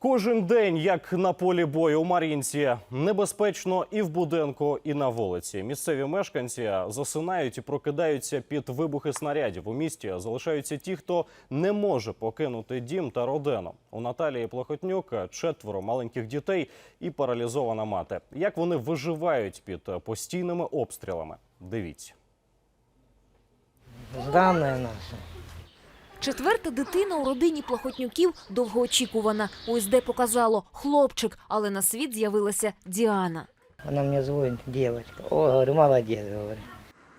Кожен день, як на полі бою у Мар'їнці, небезпечно і в будинку, і на вулиці. Місцеві мешканці засинають і прокидаються під вибухи снарядів. У місті залишаються ті, хто не може покинути дім та родину. У Наталії Плохотнюк четверо маленьких дітей і паралізована мати. Як вони виживають під постійними обстрілами? Дивіться. Здравная наша. Четверта дитина у родині плахотнюків довгоочікувана. ОСД показало хлопчик, але на світ з'явилася Діана. Она мне звонит, девочка. О, говорю, молодец, говорю.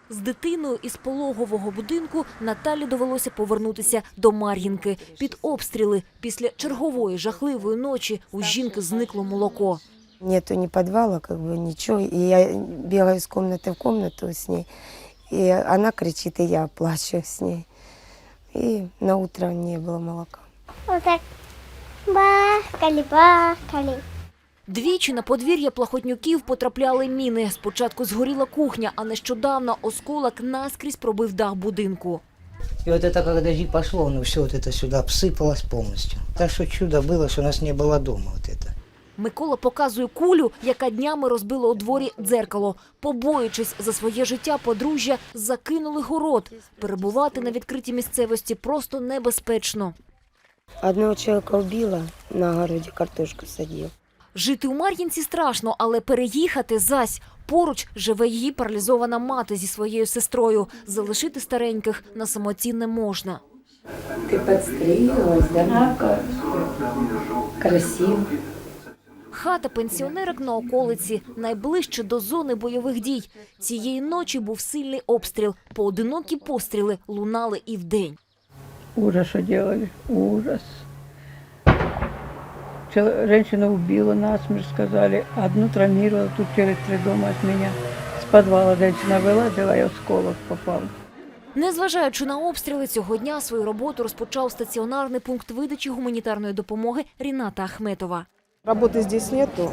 З дитиною із пологового будинку Наталі довелося повернутися до Мар'їнки під обстріли. Після чергової жахливої ночі у жінки зникло молоко. Нету ни подвала, как бы ничего. И я бегаю из комнаты в комнату с ней. И она кричит, и я плачу с ней. И на утро не было молока. Вот так бахкали, бахкали. Двічі на подвір'я плахотнюків потрапляли міни. Спочатку згоріла кухня, а нещодавно осколок наскрізь пробив дах будинку. И вот это, когда дождик пошло, ну все вот это сюда обсыпалось полностью. Так что чудо было, что у нас не было дома вот это. Микола показує кулю, яка днями розбила у дворі дзеркало. Побоюючись за своє життя, подружжя закинули город. Перебувати на відкритій місцевості просто небезпечно. Одного человека убила, на огороде картошку садил. Жити у Мар'їнці страшно, але переїхати зась. Поруч живе її паралізована мати зі своєю сестрою. Залишити стареньких на самоті не можна. Ты подстриглась, да? Красиво. Хата пенсіонерок на околиці, найближче до зони бойових дій. Цієї ночі був сильний обстріл. Поодинокі постріли лунали і вдень. Ужас, что делали. Ужас. Женщина убила насмерть, сказали. Одну травмировала тут через три дома от меня. С подвала женщина вылазила, и осколок попал. Незважаючи на обстріли, цього дня свою роботу розпочав стаціонарний пункт видачі гуманітарної допомоги Ріната Ахметова. Работы здесь нету.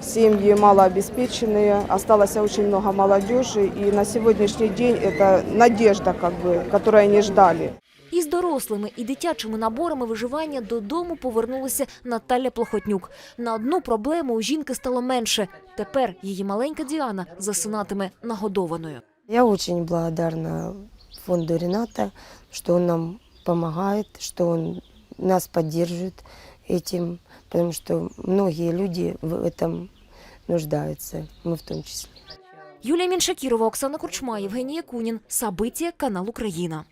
Семьи малообеспеченные, осталось очень много молодежи, и на сегодняшний день это надежда, как бы, которую они ждали. Із дорослими і дитячими наборами виживання додому повернулася Наталя Плохотнюк. На одну проблему у жінки стало менше. Тепер її маленька Діана засинатиме нагодованою. Я очень благодарна фонду Рената, что он нам помогает, что он нас поддерживает этим, потому что многие люди в этом нуждаются, мы в том числе. Юлія Міншакірова, Оксана Курчма, Євгенія Кунін. Сабиті, канал Україна.